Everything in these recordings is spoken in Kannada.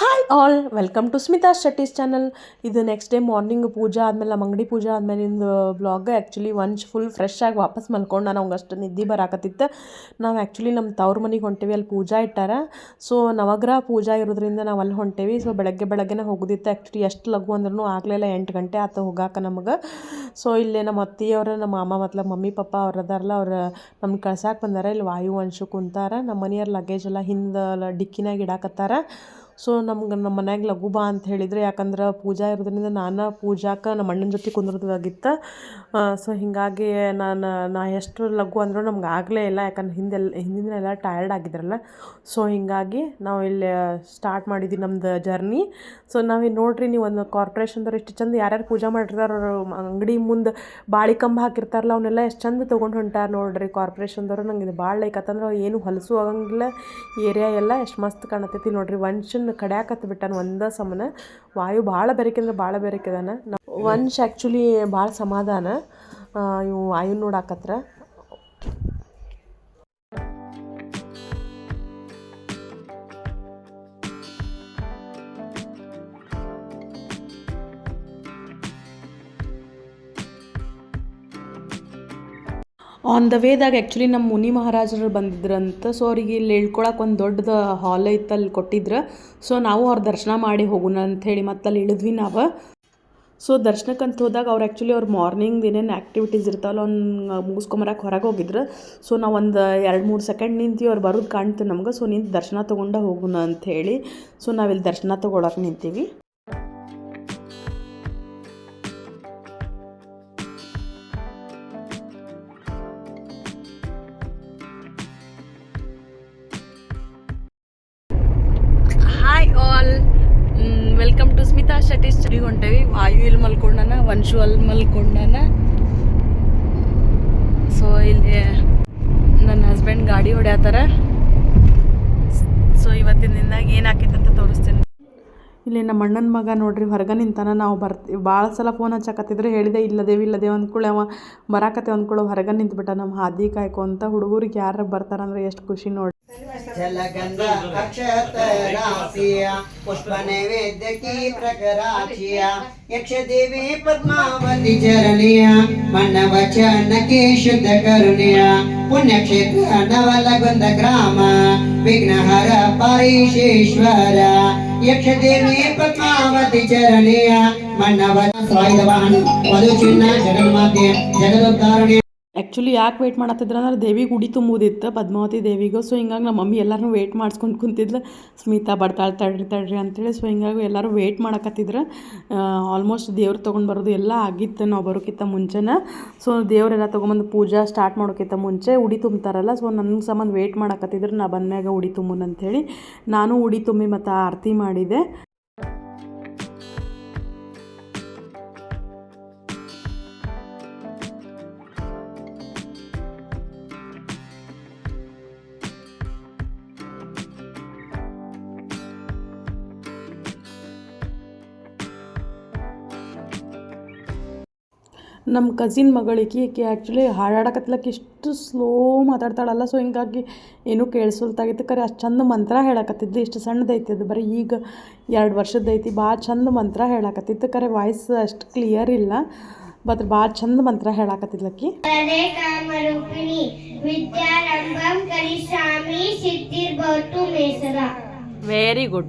Hi all welcome to Smita Shetty's channel ಇದು ನೆಕ್ಸ್ಟ್ ಡೇ ಮಾರ್ನಿಂಗ್ ಪೂಜಾ ಆದಮೇಲೆ, ನಮ್ಮ ಅಂಗಡಿ ಪೂಜಾ ಆದಮೇಲಿಂದ ಬ್ಲಾಗ್ ಆ್ಯಕ್ಚುಲಿ ಒಂಚ್ ಫುಲ್ ಫ್ರೆಶ್ ಆಗಿ ವಾಪಸ್ ಮಲ್ಕೊಂಡು ನಾನು ಅಷ್ಟು ನಿದ್ದೆ ಬರಾಕತ್ತಿತ್ತು. ನಾವು ಆ್ಯಕ್ಚುಲಿ ನಮ್ಮ ತವ್ರ ಮನೆಗೆ ಹೊಂಟೇವಿ, ಅಲ್ಲಿ ಪೂಜಾ ಇಟ್ಟಾರ. ಸೊ ನವಗ್ರಹ ಪೂಜಾ ಇರೋದ್ರಿಂದ ನಾವು ಅಲ್ಲಿ ಹೊಂಟೇವಿ. ಸೊ ಬೆಳಗ್ಗೆ ಬೆಳಗ್ಗೆನೇ ಹೋಗೋದಿತ್ತು. ಆ್ಯಕ್ಚುಲಿ ಎಷ್ಟು ಲಘು ಅಂದ್ರೂ ಆಗಲಿಲ್ಲ, ಎಂಟು ಗಂಟೆ ಆತ ಹೋಗಾಕ ನಮಗೆ. ಸೊ ಇಲ್ಲೇ ನಮ್ಮ ಅತ್ತಿಯವ್ರು, ನಮ್ಮ ಮಾಮ ಮತ್ತು ಮಮ್ಮಿ ಪಪ್ಪ ಅವ್ರು ಅದಾರಲ್ಲ ಅವ್ರು ನಮ್ಗೆ ಕಳ್ಸಾಕೆ ಬಂದಾರ. ಇಲ್ಲಿ ವಾಯುವಂಶ ಕುಂತಾರ. ನಮ್ಮ ಮನೆಯವ್ರ ಲಗೇಜ್ ಎಲ್ಲ ಹಿಂದೆ ಡಿಕ್ಕಿನಾಗ ಇಡಾಕತ್ತಾರ. ಸೊ ನಮ್ಗೆ ನಮ್ಮ ಮನ್ಯಾಗ ಲಘು ಬಾ ಅಂತ ಹೇಳಿದ್ರೆ, ಯಾಕಂದ್ರೆ ಪೂಜಾ ಇರೋದ್ರಿಂದ ನಾನು ಪೂಜಾಕ್ಕೆ ನಮ್ಮ ಅಣ್ಣನ ಜೊತೆ ಕುಂದ್ರದಾಗಿತ್ತು. ಸೊ ಹೀಗಾಗಿ ನಾನು, ನಾ ಎಷ್ಟು ಲಘು ಅಂದರೂ ನಮ್ಗೆ ಆಗಲೇ ಇಲ್ಲ, ಯಾಕಂದ್ರೆ ಹಿಂದೆಲ್ಲ ಹಿಂದಿನ ದಿನ ಎಲ್ಲ ಟಯರ್ಡ್ ಆಗಿದ್ರಲ್ಲ. ಸೊ ಹೀಗಾಗಿ ನಾವು ಇಲ್ಲಿ ಸ್ಟಾರ್ಟ್ ಮಾಡಿದ್ವಿ ನಮ್ದು ಜರ್ನಿ ಸೊ ನಾವಿಲ್ಲಿ ನೋಡ್ರಿ, ನೀವು ಒಂದು ಕಾರ್ಪೊರೇಷನ್ದವ್ರು ಎಷ್ಟು ಚಂದ ಯಾರ್ಯಾರು ಪೂಜೆ ಮಾಡಿರ್ತಾರ ಅಂಗಡಿ ಮುಂದೆ ಬಾಳಿ ಕಂಬ ಹಾಕಿರ್ತಾರಲ್ಲ ಅವನ್ನೆಲ್ಲ ಎಷ್ಟು ಚಂದ ತೊಗೊಂಡು ಹೊಂಟಾರ ನೋಡ್ರಿ ಕಾರ್ಪೊರೇಷನ್ದವ್ರು ನಂಗೆ ಇದು ಭಾಳ ಲೈಕ್ ಯಾಕಂದ್ರೆ ಏನು ಹೊಲಸು ಆಗಂಗಿಲ್ಲ, ಏರಿಯಾ ಎಲ್ಲ ಎಷ್ಟು ಮಸ್ತ್ ಕಾಣತೈತಿ ನೋಡ್ರಿ. ವಂಶನ್ ಕಡ್ಯಾಕತ್ ಬಿಟ್ಟಾನ ಒಂದ ಸಮನ. ವಾಯು ಭಾಳ ಬಹಳ ಭಾಳ ಬೆರಕೆದಾನ ವಂಶ್ ಆ್ಯಕ್ಚುಲಿ ಭಾಳ ಸಮಾಧಾನ. ಇವು ವಾಯು ನೋಡಾಕತ್ರ. ಆನ್ ದ ವೇದಾಗ ಆ್ಯಕ್ಚುಲಿ ನಮ್ಮ ಮುನಿ ಮಹಾರಾಜರು ಬಂದಿದ್ರಂತ ಸೊ ಅವ್ರಿಗೆ ಇಲ್ಲಿ ಇಳ್ಕೊಳಕ್ಕೆ ಒಂದು ದೊಡ್ಡದ ಹಾಲ್ ಐತೆ ಅಲ್ಲಿ ಕೊಟ್ಟಿದ್ರು. ಸೊ ನಾವು ಅವ್ರ ದರ್ಶನ ಮಾಡಿ ಹೋಗೋಣ ಅಂಥೇಳಿ ಮತ್ತೆ ಅಲ್ಲಿ ಇಳಿದ್ವಿ ನಾವು. ಸೊ ದರ್ಶನಕ್ಕಂತ ಹೋದಾಗ ಅವ್ರು ಆ್ಯಕ್ಚುಲಿ ಅವ್ರು ಮಾರ್ನಿಂಗ್ ಏನೇನು ಆ್ಯಕ್ಟಿವಿಟೀಸ್ ಇರ್ತಾವಲ್ಲ ಒಂದು ಮುಗಿಸ್ಕೊಂಬರಕ್ಕೆ ಹೊರಗೆ ಹೋಗಿದ್ರು. ಸೊ ನಾವು ಒಂದು ಎರಡು ಮೂರು ಸೆಕೆಂಡ್ ನಿಂತೀವಿ ಅವ್ರು ಬರೋದು ಕಾಣ್ತು ನಮ್ಗೆ. ಸೊ ನಿಂತು ದರ್ಶನ ತೊಗೊಂಡು ಹೋಗೋಣ ಅಂಥೇಳಿ ಸೊ ನಾವಿಲ್ಲಿ ದರ್ಶನ ತೊಗೊಳಕ್ಕೆ ನಿಂತೀವಿ. ಟು ಸ್ಮಿತಾ ಶೆಟ್ಟಿ ಸ್ಟಡಿ ಹೊಂಟೇವಿ ವಾಯು ಮಲ್ಕೊಂಡನ ಮಲ್ಕೊಂಡಾನ ವಂಶು ಅಲ್ಲಿ ಮಲ್ಕೊಂಡಾನ ಸೊ ಇಲ್ಲಿ ನನ್ನ ಹಸ್ಬೆಂಡ್ ಗಾಡಿ ಹೊಡ್ಯಾತಾರ. ಸೊ ಇವತ್ತಿನ ದಿನದಾಗ ಅಂತ ತೋರಿಸ್ತೀನಿ. ಇಲ್ಲಿ ನಮ್ಮ ಅಣ್ಣನ ಮಗ ನೋಡ್ರಿ, ಹೊರಗೆ ನಿಂತಾನ. ನಾವು ಬರ್ತಿ ಭಾಳ ಸಲ ಫೋನ್ ಹಚ್ಚಕತ್ತಿದ್ರೆ, ಹೇಳಿದೆ ಇಲ್ಲ ಇಲ್ಲದೇವಿ ಇಲ್ಲದೇವಿ ಅಂದ್ಕೊಳ್ಳೆ ಅವ. ಬರಾಕತ್ತೆ ಅಂದ್ಕೊಳ್ಳೋ ಹೊರಗೆ ನಿಂತ್ಬಿಟ್ಟ. ನಮ್ಮ ಹಾದಿ ಕಾಯ್ಕೊಂತ ಹುಡುಗರಿಗೆ ಯಾರು ಬರ್ತಾರಂದ್ರೆ ಎಷ್ಟು ಖುಷಿ ನೋಡಿ ಜಲಗಂಧ, ಅಕ್ಷತ ಪುಷ್ಪ ಪ್ರಕರಾಚಿಯ ಯಕ್ಷ ದೇವಿ ಪದ್ಮಾವತಿ ಚರಣಿಯ ಮಣ್ಣವ ಶುದ್ಧ ಕರುಣೆಯ, ಪುಣ್ಯಕ್ಷೇತ್ರ, ನವಲಗುಂದ ಗ್ರಾಮ, ವಿಘ್ನಹರ, ಪರಿಶೇಶ್ವರ ಯಕ್ಷ ದೇವಿ ಪದ್ಮಾವತಿ ಚರಣಿಯ ಮಣ್ಣ ವಚನ ವಾಹನ ವಧು ಚಿನ್ನ ಜಗನ್ಮಾತೆ ಜಗದೋದ್ಧಾರಣೆ ಆ್ಯಕ್ಚುಲಿ ಯಾಕೆ ವೇಟ್ ಮಾಡತ್ತಿದ್ರು ಅಂದ್ರೆ ದೇವಿಗೆ ಉಡಿ ತುಂಬುದಿತ್ತು, ಪದ್ಮಾವತಿ ದೇವಿಗೂ. ಸೊ ಹಿಂಗಾಗಿ ನಮ್ಮ ಮಮ್ಮಿ ಎಲ್ಲರೂ ವೆಯ್ಟ್ ಮಾಡ್ಸ್ಕೊಂಡು ಕುಂತಿದ್ಲು. ಸ್ಮಿತಾ ಬರ್ತಾಳೆ ತಡ್ರಿ ತಡ್ರಿ ಅಂತೇಳಿ. ಸೊ ಹಿಂಗಾಗಿ ಎಲ್ಲರೂ ವೇಟ್ ಮಾಡಕತ್ತಿದ್ರು. ಆಲ್ಮೋಸ್ಟ್ ದೇವ್ರು ತೊಗೊಂಡು ಬರೋದು ಎಲ್ಲ ಆಗಿತ್ತು ನಾವು ಬರೋಕ್ಕಿಂತ ಮುಂಚೆನೇ. ಸೊ ದೇವರೆಲ್ಲ ತೊಗೊಂಬಂದು ಪೂಜಾ ಸ್ಟಾರ್ಟ್ ಮಾಡೋಕ್ಕಿಂತ ಮುಂಚೆ ಉಡಿ ತುಂಬ್ತಾರಲ್ಲ ಸೊ ನನ್ನ ಸಂಬಂಧ ವೇಟ್ ಮಾಡಕತ್ತಿದ್ರು. ನಾ ಬಂದ್ಮ್ಯಾಗ ಉಡಿ ತುಂಬುನ್ ಅಂಥೇಳಿ ನಾನು ಉಡಿ ತುಂಬಿ ಮತ್ತು ಆರತಿ ಮಾಡಿದೆ. ನಮ್ಮ ಕಸಿನ್ ಮಗಳಿಗೆ ಈಕೆ ಆ್ಯಕ್ಚುಲಿ ಹಾಡಾಡಕತ್ಲಕ್ಕೆ ಇಷ್ಟು ಸ್ಲೋ ಮಾತಾಡ್ತಾಳಲ್ಲ ಸೊ ಹಿಂಗಾಗಿ ಏನು ಕೇಳಿಸಲ್ತಾಗಿತ್ತು ಖರೆ ಅಷ್ಟು ಚಂದ ಮಂತ್ರ ಹೇಳಕತ್ತಿದ್ದು ಇಷ್ಟು ಸಣ್ಣದೈತಿ ಅದು ಬರೀ ಈಗ ಎರಡು ವರ್ಷದೈತಿ ಭಾಳ ಚಂದ ಮಂತ್ರ ಹೇಳಕತ್ತಿತ್ತು. ಖರೆ ವಾಯ್ಸ್ ಅಷ್ಟು ಕ್ಲಿಯರ್ ಇಲ್ಲ ಬಟ್ ಭಾಳ ಚಂದ ಮಂತ್ರ ಹೇಳಕತ್ತಿದ್ಲಕ್ಕಿ ವೆರಿ ಗುಡ್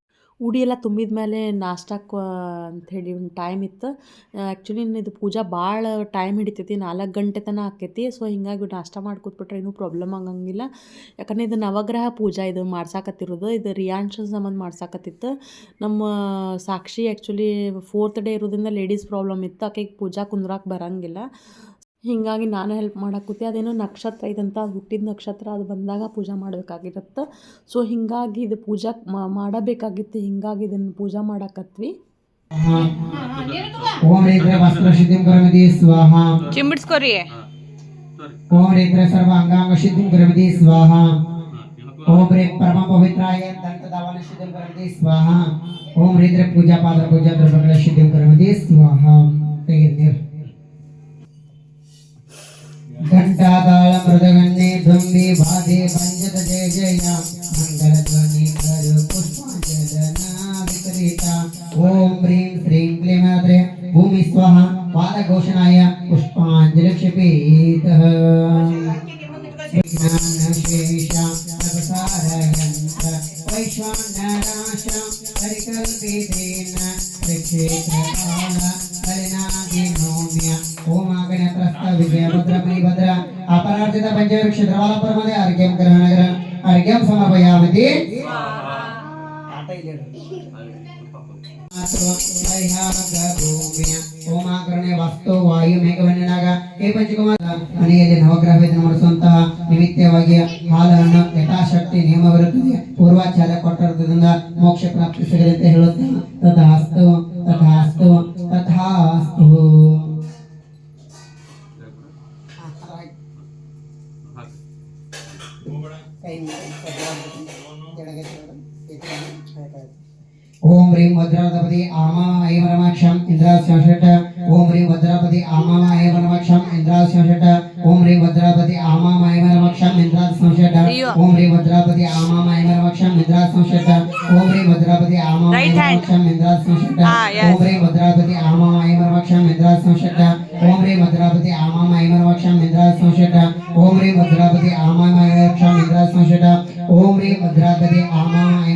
ಉಡಿ ಎಲ್ಲ ತುಂಬಿದ ಮೇಲೆ ನಾಷ್ಟಕ್ಕೆ ಅಂಥೇಳಿ ಒಂದು ಟೈಮ್ ಇತ್ತು. ಆ್ಯಕ್ಚುಲಿ ಇದು ಪೂಜಾ ಭಾಳ ಟೈಮ್ ಹಿಡಿತೈತಿ, ನಾಲ್ಕು ಗಂಟೆ ತನಕ ಆಕೈತಿ ಸೊ ಹಿಂಗಾಗಿ ನಾಷ್ಟ ಮಾಡಿ ಕೂತ್ಬಿಟ್ರೆ ಏನೂ ಪ್ರಾಬ್ಲಮ್ ಆಗಂಗಿಲ್ಲ. ಯಾಕಂದ್ರೆ ಇದು ನವಗ್ರಹ ಪೂಜಾ, ಇದು ಮಾಡ್ಸಾಕತ್ತಿರೋದು. ಇದು ರಿಯಾಂಶ ಸಂಬಂಧ ಮಾಡ್ಸಾಕತ್ತಿತ್ತು. ನಮ್ಮ ಸಾಕ್ಷಿ ಆ್ಯಕ್ಚುಲಿ ಫೋರ್ತ್ ಡೇ ಇರೋದ್ರಿಂದ ಲೇಡೀಸ್ ಪ್ರಾಬ್ಲಮ್ ಇತ್ತು. ಆಕೆಗೆ ಪೂಜಾ ಕುಂದ್ರಾಕೆ ಬರಂಗಿಲ್ಲ. ಹೀಗಾಗಿ ನಾನು ಹೆಲ್ಪ್ ಮಾಡಕ್ಕೂತಿ ಅದೇನೋ ನಕ್ಷತ್ರ ಇದಂತ ಅದು ಹುಟ್ಟಿದ ನಕ್ಷತ್ರ ಅದು ಬಂದಾಗ ಪೂಜೆ ಮಾಡಬೇಕಾಗಿರತ್ತೆ. ಸೊ ಹೀಗಾಗಿ ಇದು ಪೂಜೆ ಮಾಡಬೇಕಾಗಿತ್ತು ಹೀಗಾಗಿ ಇದನ್ನು ಪೂಜೆ ಮಾಡಕತ್ವಿ. ಓಂ ಚಿಂಬಿಡ್ಸ್ಕೊರಿ. ಓಂ ರೇತ್ರ ಸರ್ವ ಸ್ವಾಹ. ಓಂ ರೇ ಪರಮ ಪವಿತ್ರಾಯ ಪೂಜಾ ಪಾದ ಪೂಜಾ ದ್ರವಗಳ ಸಿದ್ಧಿಂ ಕರ್ಮದೇ ಸ್ವಾಹ. ತೆಗೆದು ఘంటాకాళ మృదగన్నే ధ్వమ్మి భాదే పంచత జయ జయ మంగళధ్వని కరు పుష్పాంజలనా వికరీత ఓం హ్రీం శ్రీం క్లీమాత్రే భూమి స్వహ పాదఘోషణాయ ಕ್ಷೇತ್ರವಾಲಪುರಮದೆ ಆರೋಗ್ಯಂ ಗ್ರಹಣಗರ ಆರೋಗ್ಯಂ ಸಮಭಯಾವಧಿ ಹೋಮಾಕರಣೆ ವಾಸ್ತು, ವಾಯು ಮೇಘವನ್ನಾಗ ಹೇ ಪಂಚಕುಮಾರ ಮನೆಯಲ್ಲಿ ನವಗ್ರಹ ಭೇದ ನಿಮಿತ್ತವಾಗಿ ಹಾಲನ್ನು ಯಥಾಶಕ್ತಿ, ನಿಯಮವಿರುತ್ತದೆ. ಪೂರ್ವಾಚಾರ ಕೊಟ್ಟಿರುವುದರಿಂದ ಮೋಕ್ಷ ಪ್ರಾಪ್ತಿ ಸಿಗಲಿ ಅಂತ ತದ ಹಸ್ತು ఓం హ్రీం వజ్రాధిపతి ఆమా ఐ వరమాక్షం ఇంద్రాశ్వషట ఓం హ్రీం వజ్రాపతి ఆమా ఐ వరమాక్షం ఇంద్రాశ్వషట ఓం హ్రీం వజ్రాపతి ఆమా ఐ వరమాక్షం ఇంద్రాశ్వషట ఓం హ్రీం వజ్రాపతి ఆమా ఐ వరమాక్షం ఇంద్రాశ్వషట ఓం హ్రీం వజ్రాపతి ఆమా వరమాక్షం ఇంద్రాశ్వషట ah, ఓం హ్రీం వజ్రాపతి ఆమా ఐ వరమాక్షం ఇంద్రాశ్వషట ఓం హ్రీం వజ్రాపతి ఆమా ఐ వరమాక్షం ఇంద్రాశ్వషట ఓం హ్రీం వజ్రాపతి ఆమా ఐ వరమాక్షం ఇంద్రాశ్వషట ఓం హ్రీం వజ్రాపతి ఆమా ఐ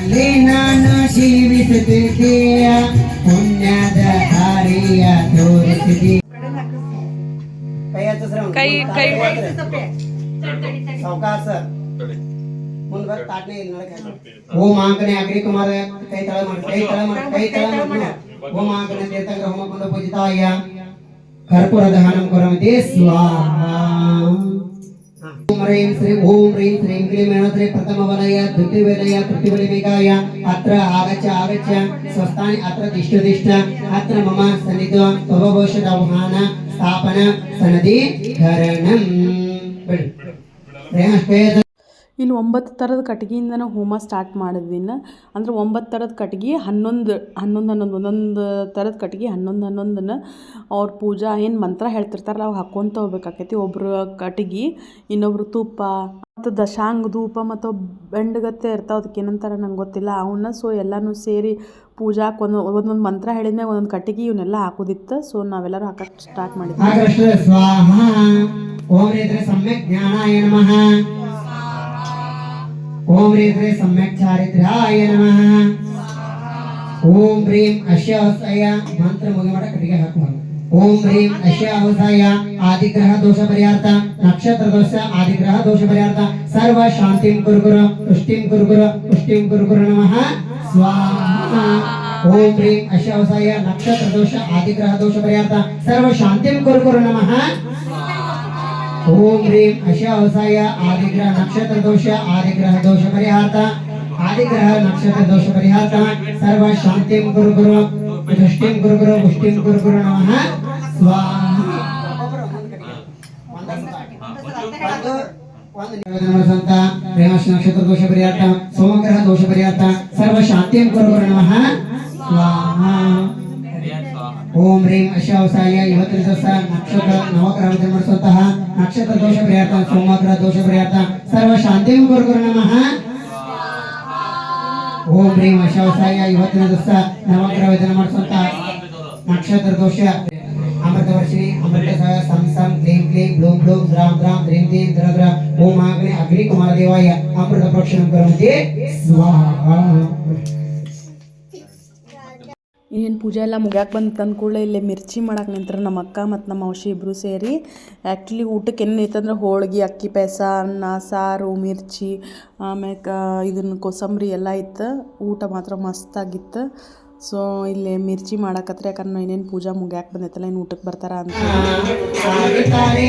ನಾನು ಜೀವಿಸುತ್ತಿದ್ದೀಯ ಪುಣ್ಯದ ಹಾರಿಯ ತೋರಿಸಿದಿ. ಕೈ. ಕೈ. ತಡಿ. ಮುಂದ್ ಬರ್ ತಾಟ್ನೆ ಇಲ್ಲಿ ನಡಕ ಓಂ ಆಂಕನೆ ಅಗ್ರಿ ಕುಮಾರ ಕೈ ತಳ ಮಾಡಿ ಕೈ ತಳ ಮಾಡಿ ಕೈ ತಳ ಮಾಡಿ. ಓಂ ಆಂಕನೆ ತೀರ್ಥಂಗ್ರ ಹೋಮ ಪೂಜಿತಾಯ. ಕರ್ಪೂರ ದಹನಂ ಕುರಮತಿ ಸ್ವಾಹಾ. ह्रीं श्रीं ॐ ह्रीं श्रीं क्लीं एणत्रे प्रथमवलय द्वितीयवलय तृतीयवलिकाय अत्र आगच्छ आगच्छ स्वस्थानि अत्र तिष्ठ तिष्ठ अत्र मम सन्निधौ तव भविष्यदवहान स्थापन सनदी करणम् ಇಲ್ಲಿ ಒಂಬತ್ತು ಥರದ ಕಟ್ಗೆಯಿಂದ ಹೋಮ ಸ್ಟಾರ್ಟ್ ಮಾಡಿದ್ವಿ ಅಂದ್ರೆ ಒಂಬತ್ತು ಥರದ ಕಟ್ಗೆ ಹನ್ನೊಂದು ಹನ್ನೊಂದು ಹನ್ನೊಂದು, ಒಂದೊಂದು ಥರದ ಕಟ್ಗೆ ಹನ್ನೊಂದು, ಹನ್ನೊಂದನ್ನು ಅವ್ರ ಪೂಜಾ ಏನು ಮಂತ್ರ ಹೇಳ್ತಿರ್ತಾರಲ್ಲ ಅವು ಹಾಕ್ಕೊಂತ ಹೋಗ್ಬೇಕಾಕೈತಿ. ಒಬ್ಬರು ಕಟ್ಗೆ ಇನ್ನೊಬ್ರು ತುಪ್ಪ, ಮತ್ತು ದಶಾಂಗ ಧೂಪ ಮತ್ತು ಬೆಂಡಗತ್ತೆ ಇರ್ತಾವೆ ಅದಕ್ಕೆ ಏನಂತಾರೆ ನಂಗೆ ಗೊತ್ತಿಲ್ಲ. ಅವನ್ನ ಸೊ ಎಲ್ಲನೂ ಸೇರಿ ಪೂಜಾಕ್ಕೆ ಒಂದು, ಒಂದೊಂದು ಮಂತ್ರ ಹೇಳಿದ್ಮೇಲೆ ಒಂದೊಂದು ಕಟ್ಟಿಗೆ ಇವನ್ನೆಲ್ಲ ಹಾಕೋದಿತ್ತು. ಸೊ ನಾವೆಲ್ಲರೂ ಹಾಕಕ್ಕೆ ಸ್ಟಾರ್ಟ್ ಮಾಡಿದ್ವಿ. ಆಕೃಷ್ಟ ಸ್ವಾಹ ಓಂ ರೇತ್ರೆ ಸಮ್ಯಕ್ ಜ್ಞಾನಾಯ ನಮಃ ಓಂ ರೇತ್ರೆ ಸಮ್ಯಕ್ ಚಾರಿತ್ರ್ಯಾಯ ನಮಃ ಓಂ ಹ್ರೀಂ ಅಶ್ಯಾವಸಾಯ ಮಂತ್ರ ಮುಗಿಮಟ ಕಟ್ಟಿಗೆ ಹಾಕುವರು ಓಂ ಹ್ರೀಂ ಅಶ್ಯಾವಸಾಯ ಆದಿಗ್ರಹ ದೋಷ ಪರಿಹಾರ್ಥ ನಕ್ಷತ್ರ ದೋಷ ಆದಿಗ್ರಹ ದೋಷ ಪರಿಹಾರ್ಥ ಸರ್ವ ಶಾಂತಿಂ ಕುರುಗುರು ತುಷ್ಟಿಂ ಕುರುಗುರು ಪುಷ್ಟಿಂ ಕುರುಗುರು ನಮಃ ಸ್ವಾಹ ಓಂ ಹ್ರೀಂ ಅಶ್ಯಾವಸಾಯ ನಕ್ಷತ್ರ ದೋಷ ಆದಿಗ್ರಹ ದೋಷ ಪರಿಹಾರ್ಥ ಸರ್ವ ಶಾಂತಿಂ ಕುರುಗುರು ನಮಃ ಓಂ ಹ್ರೀಂ ಅಶ್ಯಾವಸಾಯ ಆದಿಗ್ರಹ ನಕ್ಷತ್ರ ದೋಷ ಆದಿಗ್ರಹ ದೋಷ ಪರಿಹಾರ್ಥ ಆದಿಗ್ರಹ ನಕ್ಷತ್ರ ದೋಷ ಪರಿಹಾರ್ಥ ಸರ್ವ ಶಾಂತಿಂ ಗುರು ಗುರು ದೃಷ್ಟಿಂ ಗುರು ಗುರು ಪುಷ್ಟಿಂ ಗುರು ಗುರು ನಮಃ ಸ್ವಾಹ ಸಂತ ಪ್ರೇಮಶ ನಕ್ಷತ್ರ ದೋಷ ಪರಿಹಾರ್ಥ ಸೋಮಗ್ರಹ ದೋಷ ಪರಿಹಾರ್ಥ ಸರ್ವ ಶಾಂತಿಂ ಗುರು ಗುರು ನಮಃ ಸ್ವಾಹ ಓಂ ಹ್ರೀಂ ಅಶ್ಯಾವಸಾಯ ಇವತ್ತಿನ ದಿವಸ ನಕ್ಷತ್ರ ನವಗ್ರಹ ಮಾಡಿಸುವಂತಹ ನಕ್ಷತ್ರ ದೋಷ ಪರಿಹಾರ್ಥ ಸೋಮಗ್ರಹ ದೋಷ ಪರಿಹಾರ್ಥ ಸರ್ವ ಶಾಂತಿ ಗುರು ಗುರು ನಮಃ. ಓಂ ಹ್ರೀಂ ಅಶ್ಯಾವಸಾಯ ಇವತ್ತಿನ ದಿವಸ ನವಗ್ರಹ ವೇದನೆ ಮಾಡಿಸುವಂತಹ ನಕ್ಷತ್ರ ದೋಷ ಅಮೃತ ವರ್ಷಿ ಅಮೃತ ಸಹ ಸಂ ಸಂ, ಕ್ಲೀಂ ಕ್ಲೀಂ, ಬ್ಲೂಂ ಬ್ಲೂಂ, ದ್ರಾಂ ದ್ರಾಂ, ದ್ರೀಂ ದ್ರೀಂ ದ್ರ ದ್ರ ಓಂ ಅಗ್ನಿ ಅಗ್ನಿ ಕುಮಾರ ದೇವಾಯ, ಅಮೃತ ಪ್ರೋಕ್ಷಣಂ ಕರೋತಿ ಸ್ವಾಹ. ಇನ್ನೇನು ಪೂಜೆ ಎಲ್ಲ ಮುಗ್ಯಾಕೆ ಬಂತು ಅಂದ್ಕೂಡಲೇ ಇಲ್ಲೇ ಮಿರ್ಚಿ ಮಾಡಕ್ಕೆ ನಿಂತರ ನಮ್ಮ ಅಕ್ಕ ಮತ್ತು ನಮ್ಮ ಅವಶಿ ಇಬ್ಬರು ಸೇರಿ. ಆ್ಯಕ್ಚುಲಿ ಊಟಕ್ಕೆ ಏನು ಇತ್ತಂದ್ರೆ ಹೋಳಿಗೆ, ಅಕ್ಕಿ ಪಾಯಸ ಅನ್ನ, ಸಾರು, ಮಿರ್ಚಿ, ಆಮ್ಯಾಕ ಇದನ್ನು ಕೋಸಂಬರಿ ಎಲ್ಲ ಇತ್ತು. ಊಟ ಮಾತ್ರ ಮಸ್ತಾಗಿತ್ತು ಸೊ ಇಲ್ಲಿ ಮಿರ್ಚಿ ಮಾಡಕತ್ರಿ ಯಾಕಂದ್ರೆ ಇನ್ನೇನು ಪೂಜಾ ಮುಗ್ಯಾಕೆ ಬಂದೈತಲ್ಲ ಇನ್ನು ಊಟಕ್ಕೆ ಬರ್ತಾರ ಅಂತ. ಆದಿತಾರೆ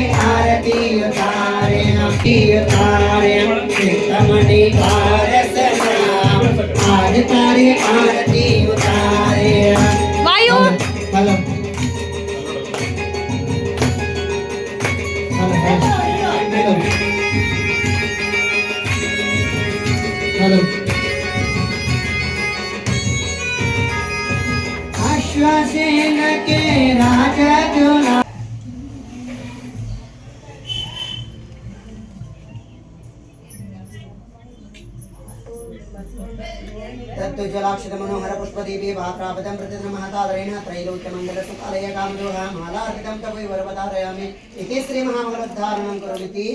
वायु आश्वासन के राज पुष्पदीपे भात्रापदं प्रतिद्रमहतादरेण त्रैलोक्यमङ्गलसुकालय कामदोह मालार्पितं तवै वरवधारयामि इति श्रीमहामङ्गलोद्धारणं करोमीति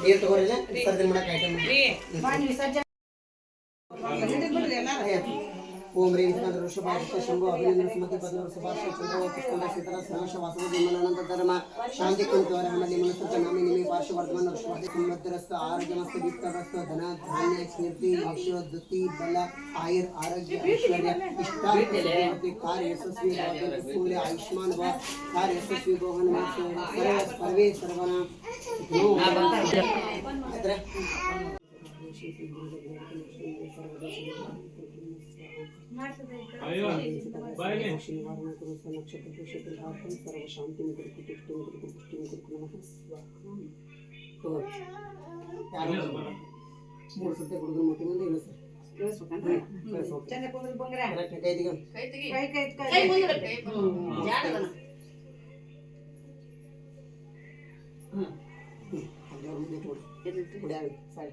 ನೀರು ತಗೋರಿಲ್ಲ ವಿಸರ್ಜನೆ ಮಾಡಕ್ಕೆ ಐಟಮ್ ओम रे विष्णु ऋषभा शंभो अभिनंदन सुमति पद्म सुभाष चंद्र पुष्पंड सीतरा सर्वेश वासव जन्मनानंद धर्म शांति कुंत रहमनि मनुष्य जनामि निमे पार्श्व वर्तमान ऋषभा समृद्धरस्त आरोग्यमस्त वित्तरस्त धन धान्य स्मृति यशो दुति बल आयुर आरोग्य ऐश्वर्य इष्टार्थ कार्य यशस्वी भवतु आयुष्मान भव कार्य यशस्वी भवन सर्वे सर्वे सर्वना ಸರ್ವ ಸರ್ವೇ ಸರ್ವನ ಆದ್ರೆ ಅಯ್ಯೋ ಬಾಯಿಗೆ ಮೂರು ಸತಿ ಕುಡಿದು ಮುಟ್ಟಿನಿಂದ ಇಳಿಸ್ರಿ ಕರೆಕ್ಟ್ ಕೈದಿಗೆ ದೇವ್ರ ಮುಂದೆ ಇಟ್ಬಿಡು. ಕುಡಿಯಾಗ ಸಾರಿ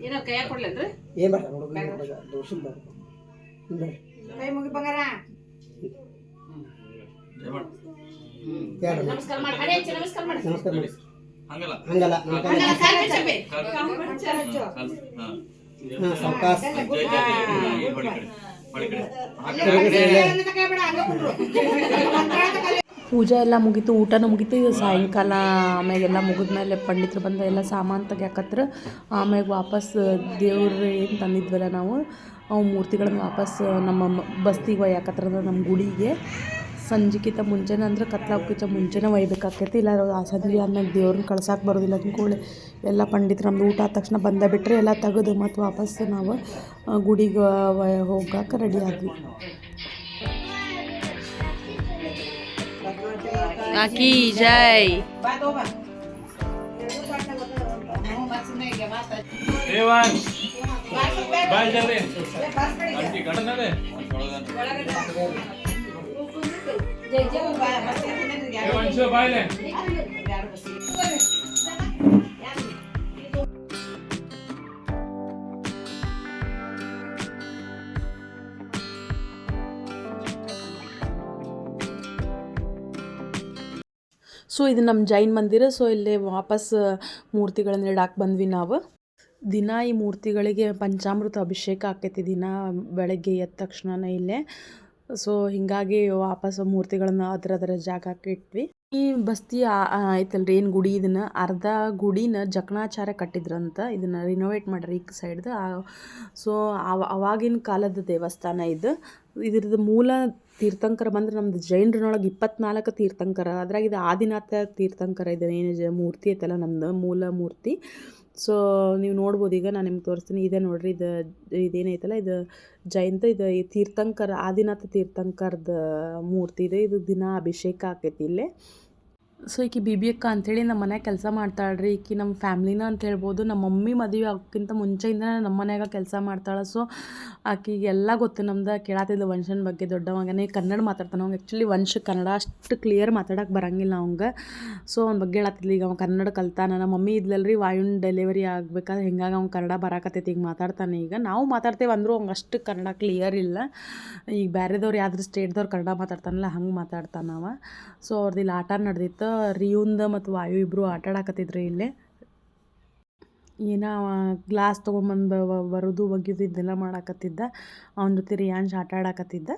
ಏನೋ ಕೈಯಾಗ ಕೊಡ್ಲೇನ್ರಿ ಏನ್ ಬೇಡ ಹುಡುಗ ದೋಷನ್ ಬೇಡ ಬೇಡ ಕೈ ಮುಗಿ ಬಂಗಾರ. ನಮಸ್ಕಾರ ಮಾಡಿ ನಮಸ್ಕಾರ ಮಾಡಿ. ನಮಸ್ಕಾರ ಮಾಡಿ. ಹಂಗಲ್ಲ. ಹಂಗಲ್ಲ. ಹಾ. ಪೂಜೆ ಎಲ್ಲ ಮುಗೀತು, ಊಟನೂ ಮುಗೀತು, ಇದು ಸಾಯಂಕಾಲ ಮುಗಿದ ಮುಗಿದ್ಮೇಲೆ ಪಂಡಿತರು ಬಂದ ಎಲ್ಲ ಸಾಮಾನು ತೆಗ್ಯಾಕತ್ರ, ಆಮ್ಯಾಗ ವಾಪಸ್ ದೇವ್ರು ಏನು ತಂದಿದ್ವಲ್ಲ ನಾವು, ಅವು ಮೂರ್ತಿಗಳನ್ನ ವಾಪಸ್ ನಮ್ಮ ಬಸ್ತಿಗೆ ಒಯ್ಯಾಕತ್ರ ನಮ್ಮ ಗುಡಿಗೆ. ಸಂಜಿಕಿತ ಮುಂಜಾನೆ ಅಂದ್ರೆ ಕತ್ಲಾಗೋಕ್ಕಿಂತ ಮುಂಚೆನೇ ಒಯ್ಬೇಕಾಕೈತಿ, ಇಲ್ಲ ಸಂಜೆ ಆದ್ಮೇಲೆ ದೇವ್ರನ್ನ ಕಳ್ಸಕ್ಕೆ ಬರೋದಿಲ್ಲ ಅಂದ್ಕೊಳ್ಳಿ ಎಲ್ಲ ಪಂಡಿತರು ನಮ್ದು ಊಟ ಆದ ತಕ್ಷಣ ಬಂದ ಬಿಟ್ಟರೆ ಎಲ್ಲ ತೆಗೆದು ಮತ್ತು ವಾಪಸ್ ನಾವು ಗುಡಿಗೆ ಹೋಗಕ್ಕೆ ರೆಡಿ ಆದ್ವಿ. ಆಕಿ ಜೈ ಬಾ ತಗೋ ಸೊ ಇದು ನಮ್ಮ ಜೈನ್ ಮಂದಿರ, ಸೊ ಇಲ್ಲಿ ವಾಪಸ್ ಮೂರ್ತಿಗಳನ್ನ ಇಡಾಕೆ ಬಂದ್ವಿ ನಾವು. ದಿನ ಈ ಮೂರ್ತಿಗಳಿಗೆ ಪಂಚಾಮೃತ ಅಭಿಷೇಕ ಆಕೈತಿ ದಿನ ಬೆಳಗ್ಗೆ ಎದ್ದ ತಕ್ಷಣ ಇಲ್ಲೇ. ಸೊ ಹೀಗಾಗಿ ವಾಪಸ್ ಮೂರ್ತಿಗಳನ್ನ ಅದರ ಅದರ ಜಾಗ ಇಟ್ವಿ. ಈ ಬಸ್ತಿ ಐತಲ್ರಿ ಏನು ಗುಡಿ ಇದನ್ನ? ಅರ್ಧ ಗುಡಿನ ಜಕಣಾಚಾರ ಕಟ್ಟಿದ್ರಂತ. ಇದನ್ನ ರಿನೋವೇಟ್ ಮಾಡ್ರಿ ಈ ಸೈಡ್ದು ಸೊ ಅವಾಗಿನ ಕಾಲದ ದೇವಸ್ಥಾನ ಇದು. ಇದ್ರದ್ದು ಮೂಲ ತೀರ್ಥಂಕರ ಬಂದ್ರೆ ನಮ್ದು ಜೈನರನೊಳಗೆ ಇಪ್ಪತ್ನಾಲ್ಕು ತೀರ್ಥಂಕರ, ಅದ್ರಾಗ ಇದು ಆದಿನಾಥ ತೀರ್ಥಂಕರ ಇದೆ, ಏನು ಮೂರ್ತಿ ಐತಲ್ಲ ನಮ್ದು ಮೂಲ ಮೂರ್ತಿ. ಸೊ ನೀವು ನೋಡ್ಬೋದು, ಈಗ ನಾನು ನಿಮ್ಗೆ ತೋರಿಸ್ತೀನಿ, ಇದೆ ನೋಡ್ರಿ, ಇದು, ಇದೇನೈತಲ್ಲ, ಇದು ಜೈಂತ ಇದು ಈ ತೀರ್ಥಂಕರ, ಆದಿನಾಥ ತೀರ್ಥಂಕರದ ಮೂರ್ತಿ ಇದೆ, ಇದು ದಿನ ಅಭಿಷೇಕ ಆಕೈತಿ ಇಲ್ಲೇ. ಸೊ ಈಕಿ ಬಿ ಬಿ ಅಕ್ಕ ಅಂಥೇಳಿ ನಮ್ಮ ಮನ್ಯಾಗ ಕೆಲಸ ಮಾಡ್ತಾಳ್ರಿ. ಈಕಿ ನಮ್ಮ ಫ್ಯಾಮ್ಲಿನ ಅಂತ ಹೇಳ್ಬೋದು ನಮ್ಮ ಮಮ್ಮಿ ಮದುವೆ ಆಗೋಕ್ಕಿಂತ ಮುಂಚೆಯಿಂದ ನಮ್ಮ ಮನ್ಯಾಗ ಕೆಲಸ ಮಾಡ್ತಾಳೆ. ಸೊ ಆಕಿಗೆ ಎಲ್ಲ ಗೊತ್ತು ನಮ್ದು. ಕೇಳಾತಿದ್ದು ವಂಶನ ಬಗ್ಗೆ ದೊಡ್ಡವಾಗನೇ ಕನ್ನಡ ಮಾತಾಡ್ತಾನೆ ಅವಂಗೆ. ಆ್ಯಕ್ಚುಲಿ ವಂಶ ಕನ್ನಡ ಅಷ್ಟು ಕ್ಲಿಯರ್ ಮಾತಾಡಕ್ಕೆ ಬರಂಗಿಲ್ಲ ಅವಂಗೆ. ಸೊ ಅವ್ನ ಬಗ್ಗೆ ಹೇಳತ್ತಿದ್ಲು ಈಗ ಅವ ಕನ್ನಡ ಕಲ್ತಾನ. ನಮ್ಮ ಮಮ್ಮಿ ಇದ್ಲಲ್ರಿ ವಾಯುನ್ ಡೆಲಿವರಿ ಆಗ್ಬೇಕಾದ್ರೆ ಹಿಂಗಾಗಿ ಅವ್ನು ಕನ್ನಡ ಬರಾಕತ್ತೈತಿ ಈಗ ಮಾತಾಡ್ತಾನೆ. ಈಗ ನಾವು ಮಾತಾಡ್ತೇವೆ ಅಂದರೂ ಅವ್ಗೆ ಅಷ್ಟು ಕನ್ನಡ ಕ್ಲಿಯರ್ ಇಲ್ಲ. ಈಗ ಬೇರೆದವ್ರು ಯಾವ್ದ್ರ ಸ್ಟೇಟ್ದವ್ರು ಕನ್ನಡ ಮಾತಾಡ್ತಾನಲ್ಲ, ಹಂಗೆ ಮಾತಾಡ್ತಾನವ ಸೊ ಅವ್ರದ್ದು ಇಲ್ಲಿ ಆಟ ನಡೆದಿತ್ತು. ರಿಯುಂದ ಮತ್ತು ವಾಯು ಇಬ್ಬರು ಆಟ ಆಡಕತ್ತಿದ್ರು ಇಲ್ಲಿ. ಏನೋ ಗ್ಲಾಸ್ ತೊಗೊಂಬಂದು ಬರೋದು ಒಗ್ಯೋದು ಇದೆಲ್ಲ ಮಾಡಾಕತ್ತಿದ್ದ. ಅವನ ಜೊತೆ ರಿಯಾಂಶ್ ಆಟ ಆಡಕತ್ತಿದ್ದ